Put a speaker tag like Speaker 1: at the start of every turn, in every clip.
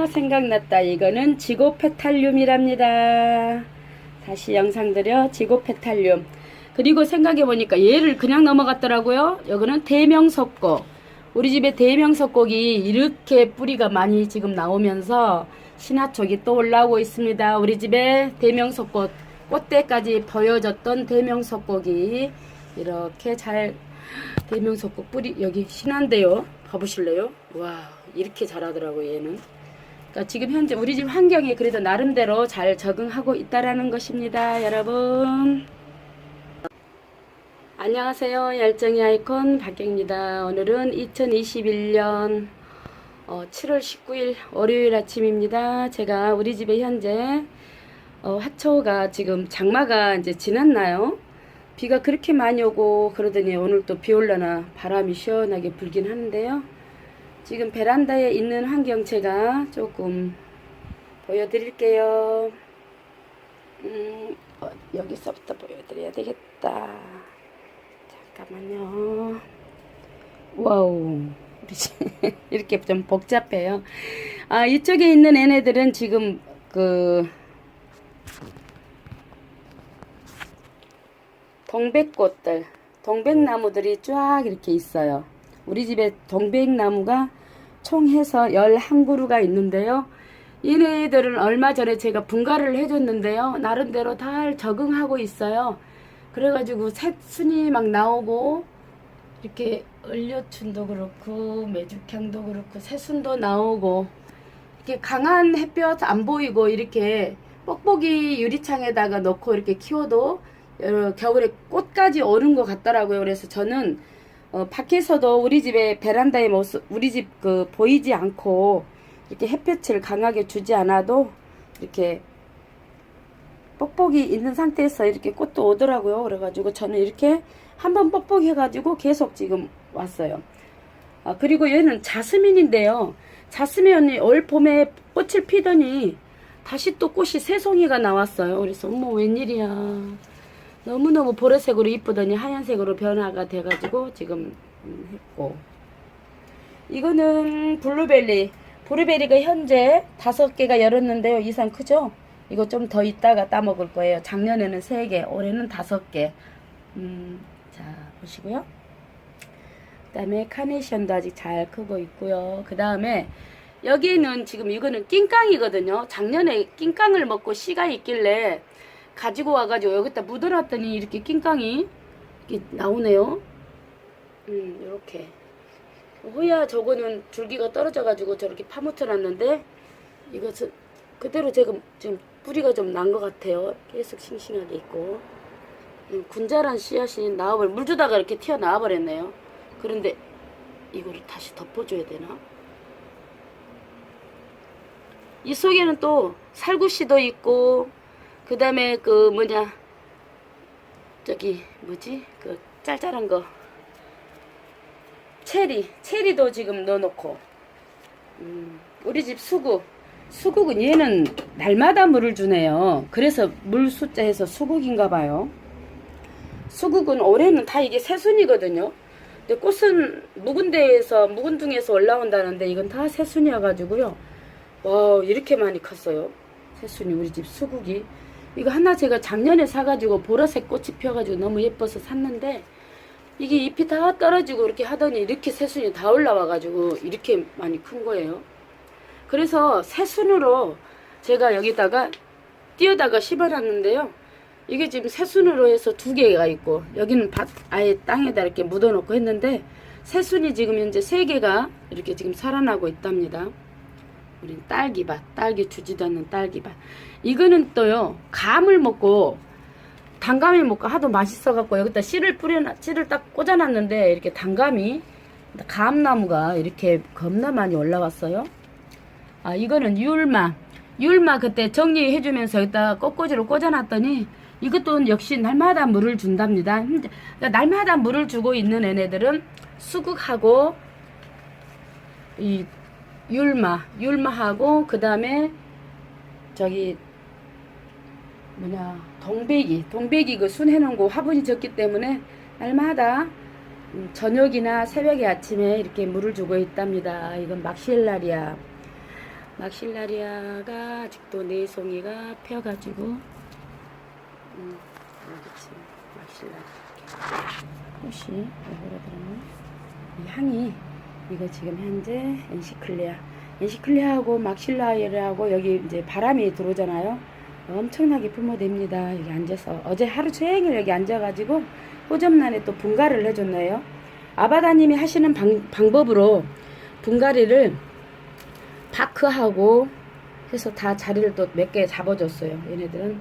Speaker 1: 아 생각났다. 이거는 지고페탈륨이랍니다. 다시 영상 들여 지고페탈륨. 그리고 생각해보니까 얘를 그냥 넘어갔더라고요. 이거는 대명석고. 우리 집에 대명석곡이 이렇게 뿌리가 많이 지금 나오면서 신화촉이 또 올라오고 있습니다. 우리 집에 대명석꽃 꽃대까지 보여졌던 대명석곡이 이렇게 잘 대명석곡 뿌리 여기 신한데요. 가보실래요? 와 이렇게 자라더라고 얘는 그러니까 지금 현재 우리 집 환경에 그래도 나름대로 잘 적응하고 있다라는 것입니다 여러분 안녕하세요 열정의 아이콘 박경입니다 오늘은 2021년 어, 7월 19일 월요일 아침입니다 제가 우리 집에 현재 어, 화초가 지금 장마가 이제 지났나요? 비가 그렇게 많이 오고 그러더니 오늘 또 비 올려나 바람이 시원하게 불긴 하는데요. 지금 베란다에 있는 환경 제가 조금 보여드릴게요. 음, 어, 여기서부터 보여드려야 되겠다. 잠깐만요. 와우. 이렇게 좀 복잡해요. 아, 이쪽에 있는 애네들은 지금 그 동백꽃들, 동백나무들이 쫙 이렇게 있어요. 우리 집에 동백나무가 총 해서 11그루가 있는데요. 얘네들은 얼마 전에 제가 분갈이를 해줬는데요. 나름대로 잘 적응하고 있어요. 그래가지고 새순이 막 나오고, 이렇게 을려춘도 그렇고, 메주향도 그렇고, 새순도 나오고, 이렇게 강한 햇볕 안 보이고, 이렇게 뽁뽁이 유리창에다가 넣고 이렇게 키워도 어, 겨울에 꽃까지 오른 것 같더라고요. 그래서 저는 어, 밖에서도 우리 집에 베란다의 모습, 우리 집 그 보이지 않고 이렇게 햇볕을 강하게 주지 않아도 이렇게 뽁뽁이 있는 상태에서 이렇게 꽃도 오더라고요. 그래가지고 저는 이렇게 한번 뽁뽁이 해가지고 계속 지금 왔어요. 아, 그리고 얘는 자스민인데요. 자스민이 올 봄에 꽃을 피더니 다시 또 꽃이 새 송이가 나왔어요. 그래서 어머 웬일이야. 너무너무 보라색으로 이쁘더니 하얀색으로 변화가 돼가지고 지금 음, 했고. 이거는 블루베리. 블루베리가 현재 다섯 개가 열었는데요. 이상 크죠? 이거 좀 더 있다가 따먹을 거예요. 작년에는 세개 올해는 다섯 개자 보시고요. 그 다음에 카네이션도 아직 잘 크고 있고요. 그 다음에 여기는 지금 이거는 낑깡이거든요. 작년에 낑깡을 먹고 씨가 있길래 가지고 와가지고 여기다 묻어놨더니 이렇게 낑깡이 이렇게 나오네요. 음, 이렇게. 호야 저거는 줄기가 떨어져가지고 저렇게 파묻혀놨는데 이것은 그대로 지금 지금 뿌리가 좀 난 것 같아요. 계속 싱싱하게 있고. 음, 군자란 씨앗이 나와버려 물 주다가 이렇게 튀어나와 버렸네요. 그런데 이거를 다시 덮어줘야 되나? 이 속에는 또 살구씨도 있고 그 다음에 그 뭐냐 저기 뭐지? 그 짤짤한 거. 체리 체리도 지금 넣어놓고. 음, 우리 집 수국. 수국은 얘는 날마다 물을 주네요. 그래서 물 숫자 해서 수국인가 봐요. 수국은 올해는 다 이게 새순이거든요. 근데 꽃은 묵은 데에서 묵은 둥에서 올라온다는데 이건 다 새순이어 가지고요. 와 이렇게 많이 컸어요. 새순이 우리 집 수국이 이거 하나 제가 작년에 사가지고 보라색 꽃이 피어가지고 너무 예뻐서 샀는데 이게 잎이 다 떨어지고 이렇게 하더니 이렇게 새순이 다 올라와가지고 이렇게 많이 큰 거예요. 그래서 새순으로 제가 여기다가 띄어다가 심어놨는데요. 이게 지금 새순으로 해서 두 개가 있고 여기는 밭 아예 땅에다 이렇게 묻어놓고 했는데 새순이 지금 현재 세 개가 이렇게 지금 살아나고 있답니다. 우린 딸기밭, 딸기 주지도 않는 딸기밭. 이거는 또요, 감을 먹고, 단감이 먹고 하도 맛있어갖고 여기다 씨를 뿌려, 씨를 딱 꽂아놨는데, 이렇게 단감이, 감나무가 이렇게 겁나 많이 올라왔어요. 아, 이거는 율마. 율마 그때 정리해주면서 여기다 꽃꽂이로 꽂아놨더니, 이것도 역시 날마다 물을 준답니다. 그러니까 날마다 물을 주고 있는 애네들은 수국하고, 이 율마, 율마하고 그 다음에 저기 뭐냐 동백이, 동백이 그 순해놓은 거 화분이 적기 때문에 날마다 음, 저녁이나 새벽에 아침에 이렇게 물을 주고 있답니다. 이건 막시엘라리아. 막실라리아가 아직도 네 송이가 펴가지고 음, 지금 막실라리아 꽃이 뭐라 그러나 이 향이 이거 지금 현재 엔시클레아 엔시클레아하고 막실라리아하고 여기 이제 바람이 들어오잖아요 엄청나게 품어댑니다 여기 앉아서 어제 하루 종일 여기 앉아가지고 호접란에 또 분갈이를 해줬네요 아바다님이 하시는 방, 방법으로 분갈이를 파크하고 해서 다 자리를 또 몇 개 잡아줬어요. 얘네들은.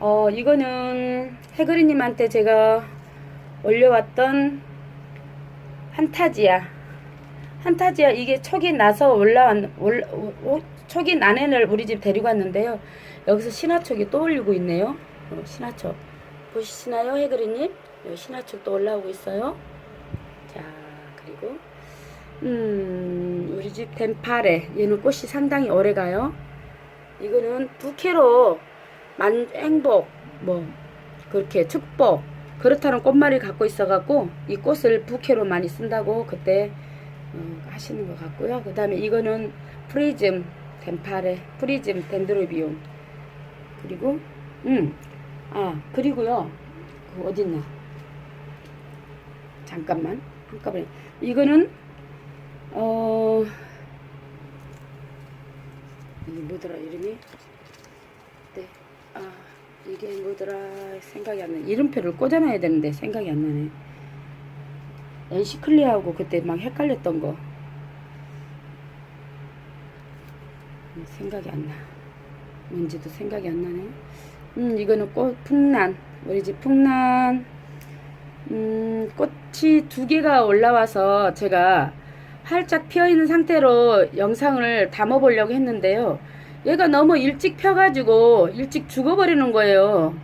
Speaker 1: 어, 이거는 해그리님한테 제가 올려왔던 한타지야. 한타지야, 이게 촉이 나서 올라왔, 올, 오, 난 애를 우리 집 데리고 왔는데요. 여기서 신화촉이 또 올리고 있네요. 어, 신화촉. 보시나요, 해그리님? 신화촉 또 올라오고 있어요. 자, 그리고 음, 우리 집 덴파레. 얘는 꽃이 상당히 오래 가요. 이거는 부캐로 만, 행복, 뭐, 그렇게 축복, 그렇다는 꽃말을 갖고 있어갖고, 이 꽃을 부캐로 많이 쓴다고 그때, 어, 하시는 것 같고요. 그 다음에 이거는 프리즘, 덴파레, 프리즘, 덴드로비움. 그리고, 음, 아, 그리고요. 그 어딨나. 잠깐만. 한꺼번에. 이거는 어 이게 뭐더라 이름이 네. 아 이게 뭐더라 생각이 안 나네 이름표를 꽂아놔야 되는데 생각이 안 나네 엔시클리하고 그때 막 헷갈렸던 거 음, 생각이 안 나 뭔지도 생각이 안 나네 음 이거는 꽃 풍란 우리 집 풍란 음 꽃이 두 개가 올라와서 제가 활짝 피어 있는 상태로 영상을 담아 보려고 했는데요. 얘가 너무 일찍 펴 가지고 일찍 죽어 버리는 거예요.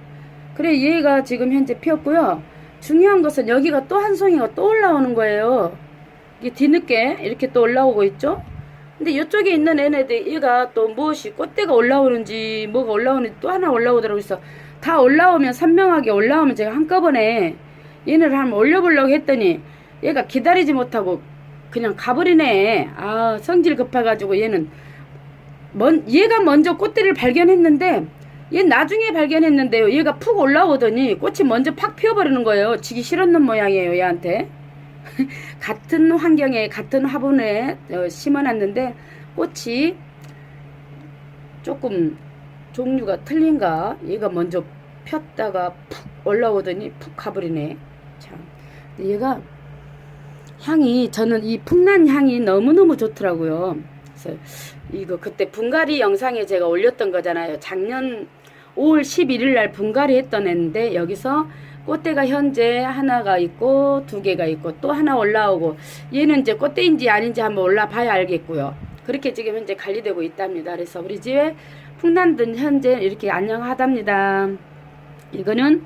Speaker 1: 그래 얘가 지금 현재 피었고요. 중요한 것은 여기가 또 한 송이가 또 올라오는 거예요. 이게 뒤늦게 이렇게 또 올라오고 있죠. 근데 이쪽에 있는 애네들 얘가 또 무엇이 꽃대가 올라오는지 뭐가 올라오는지 또 하나 올라오더라고요. 그래서 다 올라오면 선명하게 올라오면 제가 한꺼번에 얘네를 한번 올려보려고 했더니 얘가 기다리지 못하고 그냥 가버리네. 아, 성질 급해가지고 얘는, 먼, 얘가 먼저 꽃대를 발견했는데, 얘 나중에 발견했는데요. 얘가 푹 올라오더니 꽃이 먼저 팍 피어버리는 거예요. 지기 싫었는 모양이에요, 얘한테. 같은 환경에, 같은 화분에 어, 심어놨는데, 꽃이 조금 종류가 틀린가? 얘가 먼저 폈다가 푹 올라오더니 푹 가버리네. 참. 얘가 향이 저는 이 풍란 향이 너무너무 좋더라고요. 그래서 이거 그때 분갈이 영상에 제가 올렸던 거잖아요. 작년 5월 11일 날 분갈이 했던 애인데 여기서 꽃대가 현재 하나가 있고 두 개가 있고 또 하나 올라오고 얘는 이제 꽃대인지 아닌지 한번 올라봐야 알겠고요. 그렇게 지금 현재 관리되고 있답니다. 그래서 우리 집에 풍란든 현재 이렇게 안녕하답니다. 이거는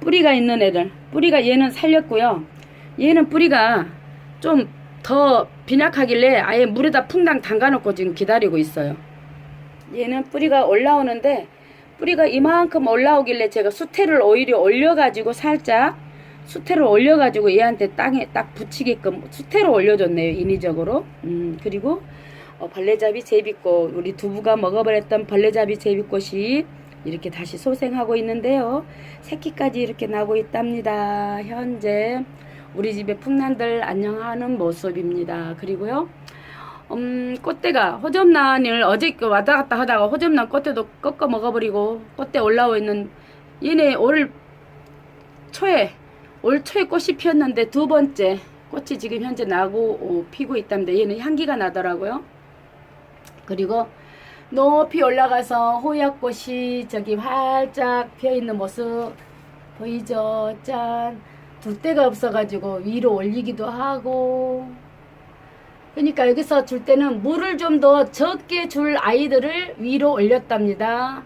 Speaker 1: 뿌리가 있는 애들. 뿌리가 얘는 살렸고요. 얘는 뿌리가 좀 더 빈약하길래 아예 물에다 풍당 담가놓고 지금 기다리고 있어요. 얘는 뿌리가 올라오는데 뿌리가 이만큼 올라오길래 제가 수태를 오히려 올려가지고 살짝 수태를 올려가지고 얘한테 땅에 딱 붙이게끔 수태로 올려줬네요 인위적으로. 음 그리고 어, 벌레잡이 제비꽃 우리 두부가 먹어버렸던 벌레잡이 제비꽃이 이렇게 다시 소생하고 있는데요. 새끼까지 이렇게 나고 있답니다. 현재 우리 집의 풍란들 안녕하는 모습입니다. 그리고요. 음, 꽃대가 호접란을 어제 왔다 갔다 하다가 호접란 꽃대도 꺾어 먹어버리고 꽃대 올라오 있는 얘네 올 초에 올 초에 꽃이 피었는데 두 번째 꽃이 지금 현재 나고 어, 피고 있답니다. 얘는 향기가 나더라고요. 그리고 높이 올라가서 호약꽃이 저기 활짝 피어 있는 모습 보이죠? 짠. 둘 데가 없어가지고 위로 올리기도 하고. 그러니까 여기서 줄 때는 물을 좀 더 적게 줄 아이들을 위로 올렸답니다.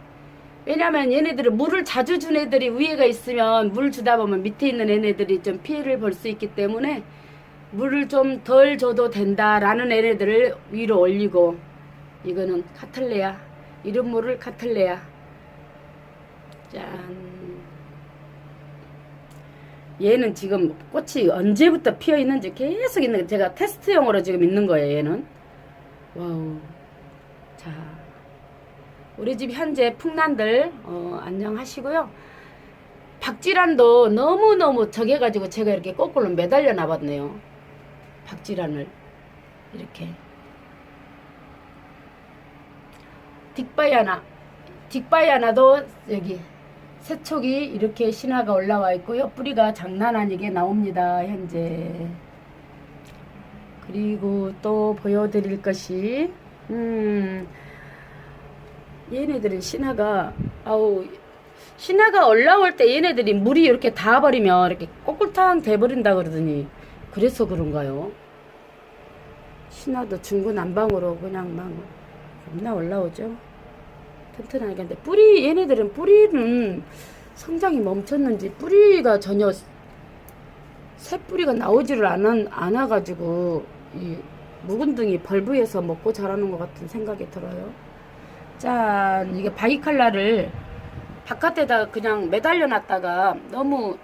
Speaker 1: 왜냐면 얘네들은 물을 자주 준 애들이 위에가 있으면 물 주다 보면 밑에 있는 애네들이 좀 피해를 볼 수 있기 때문에 물을 좀 덜 줘도 된다라는 애네들을 위로 올리고 이거는 카틀레아 이름 모를 카틀레아. 짠 얘는 지금 꽃이 언제부터 피어 있는지 계속 있는 제가 테스트용으로 지금 있는 거예요 얘는. 와우. 자, 우리 집 현재 풍란들 어, 안녕하시고요. 박지란도 너무 너무 적해가지고 제가 이렇게 거꾸로 매달려 놔봤네요. 박지란을. 이렇게. 딕바야나. 딕바야나도 여기 세촉이 이렇게 신화가 올라와 있고요. 뿌리가 장난 아니게 나옵니다. 현재. 그리고 또 보여드릴 것이 음 얘네들은 신화가 아우 신화가 올라올 때 얘네들이 물이 이렇게 닿아버리면 이렇게 꼬꿀탕 돼버린다 그러더니 그래서 그런가요? 신화도 중구난방으로 그냥 막 겁나 올라오죠. 튼튼하게 근데 뿌리 얘네들은 뿌리는 성장이 멈췄는지 뿌리가 전혀 새 뿌리가 나오지를 않아, 않아가지고 이 묵은둥이 벌브에서 먹고 자라는 것 같은 생각이 들어요. 짠 이게 바이칼라를 바깥에다 그냥 매달려 놨다가 너무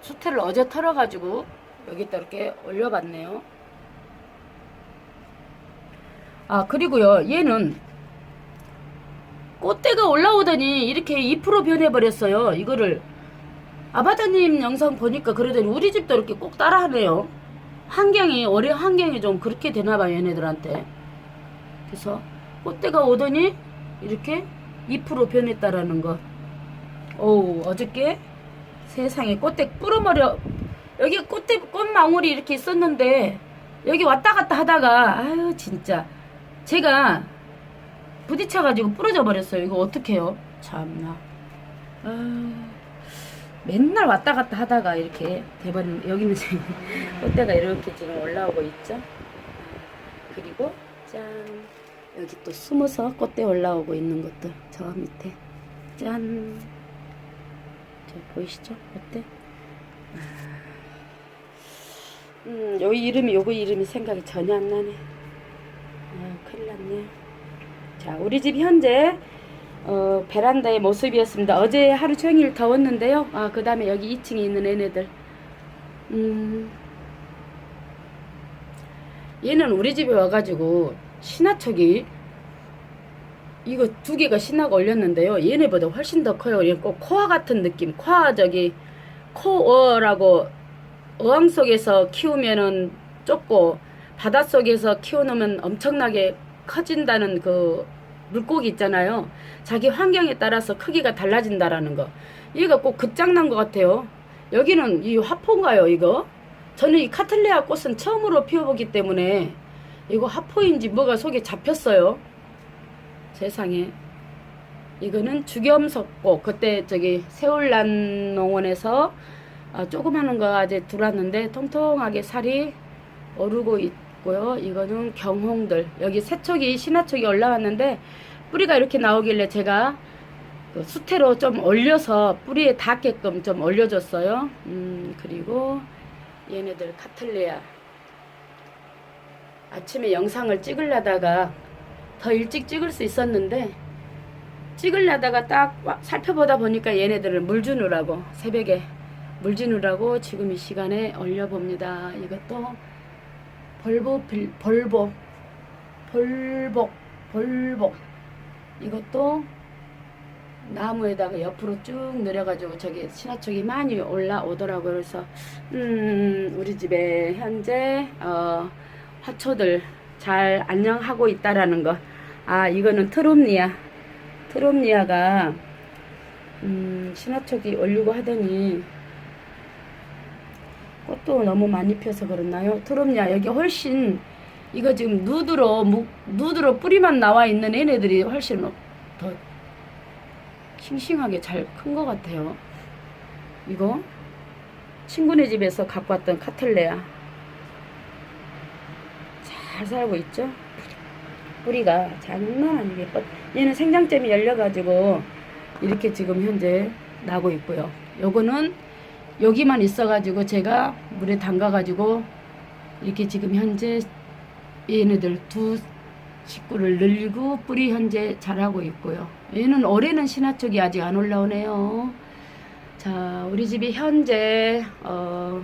Speaker 1: 수태를 어제 털어가지고 여기다 이렇게 올려봤네요. 아 그리고요 얘는 꽃대가 올라오더니 이렇게 2% 변해버렸어요. 이거를 아바타님 영상 보니까 그러더니 우리 집도 이렇게 꼭 따라하네요. 환경이 올해 환경이 좀 그렇게 되나봐요 얘네들한테. 그래서 꽃대가 오더니 이렇게 2% 변했다라는 거. 오 어저께 세상에 꽃대 뿌러머려 여기 꽃대 꽃망울이 이렇게 있었는데 여기 왔다 갔다 하다가 아유 진짜 제가 부딪혀가지고 부러져 버렸어요. 이거 어떡해요? 참나. 아, 맨날 왔다 갔다 하다가 이렇게 돼버린 여기는 지금 꽃대가 이렇게 지금 올라오고 있죠. 그리고 짠 여기 또 숨어서 꽃대 올라오고 있는 것들 저 밑에 짠. 저 보이시죠? 꽃대. 아. 음, 여기 이름이 요거 이름이 생각이 전혀 안 나네. 아, 큰일 났네. 자, 우리 집 현재 어, 베란다의 모습이었습니다. 어제 하루 종일 더웠는데요. 아, 그 다음에 여기 2층에 있는 애네들. 음, 얘는 우리 집에 와가지고 신화촉이 이거 두 개가 신화가 올렸는데요. 얘네보다 훨씬 더 커요. 얘꼭 코아 같은 느낌. 코아 저기 코어라고 어항 속에서 키우면은 좁고 바닷속에서 키워놓으면 엄청나게 커진다는 그 물고기 있잖아요. 자기 환경에 따라서 크기가 달라진다라는 거. 얘가 꼭 끝장난 것 같아요. 여기는 이 화포인가요, 이거? 저는 이 카틀레아 꽃은 처음으로 피워보기 때문에 이거 화포인지 뭐가 속에 잡혔어요. 세상에. 이거는 주겸석꽃. 그때 저기 세월란 농원에서 아, 조그마한 거가 이제 들어왔는데 통통하게 살이 오르고 있 고요. 이거는 경홍들. 여기 세척이 신화촉이 올라왔는데 뿌리가 이렇게 나오길래 제가 그 수태로 좀 올려서 뿌리에 닿게끔 좀 올려줬어요. 음, 그리고 얘네들 카틀레아. 아침에 영상을 찍으려다가 더 일찍 찍을 수 있었는데 찍으려다가 딱 와- 살펴보다 보니까 얘네들을 물 주느라고 새벽에 물 주느라고 지금 이 시간에 올려봅니다. 이것도 벌보 빌, 벌보 벌복 벌복 이것도 나무에다가 옆으로 쭉 내려가지고 저기 신화촉이 많이 올라오더라고요. 그래서 음 우리 집에 현재 어 화초들 잘 안녕하고 있다라는 거. 아 이거는 트롬니아 트롬니아가 음 신화촉이 올리고 하더니 꽃도 너무 많이 펴서 그렇나요? 트롬니아 여기 훨씬 이거 지금 누드로 묵, 누드로 뿌리만 나와 있는 얘네들이 훨씬 더 싱싱하게 잘 큰 것 같아요. 이거 친구네 집에서 갖고 왔던 카틀레아 잘 살고 있죠? 뿌리가 장난 아니게 뻗. 얘는 생장점이 열려가지고 이렇게 지금 현재 나고 있고요. 요거는 여기만 있어가지고 제가 물에 담가가지고 이렇게 지금 현재 얘네들 두 식구를 늘리고 뿌리 현재 자라고 있고요. 얘는 올해는 신화촉이 아직 안 올라오네요. 자, 우리 집이 현재 어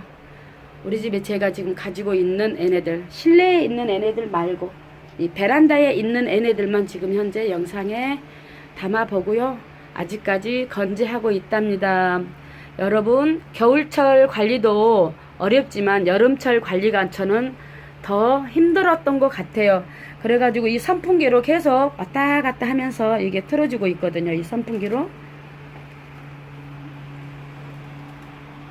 Speaker 1: 우리 집에 제가 지금 가지고 있는 애네들 실내에 있는 애네들 말고 이 베란다에 있는 애네들만 지금 현재 영상에 담아 보고요. 아직까지 건재하고 있답니다. 여러분, 겨울철 관리도 어렵지만 여름철 관리가 저는 더 힘들었던 것 같아요. 그래가지고 이 선풍기로 계속 왔다 갔다 하면서 이게 틀어주고 있거든요. 이 선풍기로.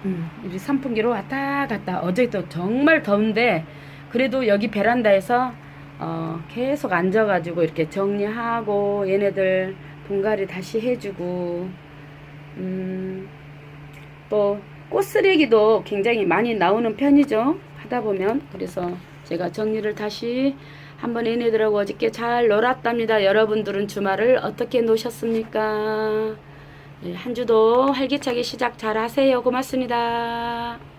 Speaker 1: 음, 이 선풍기로 왔다 갔다. 어제도 정말 더운데, 그래도 여기 베란다에서 어, 계속 앉아가지고 이렇게 정리하고, 얘네들 분갈이 다시 해주고, 음, 또, 꽃쓰레기도 굉장히 많이 나오는 편이죠. 하다 보면. 그래서 제가 정리를 다시 한번 얘네들하고 어저께 잘 놀았답니다. 여러분들은 주말을 어떻게 노셨습니까? 예, 한 주도 활기차게 시작 잘 하세요. 고맙습니다.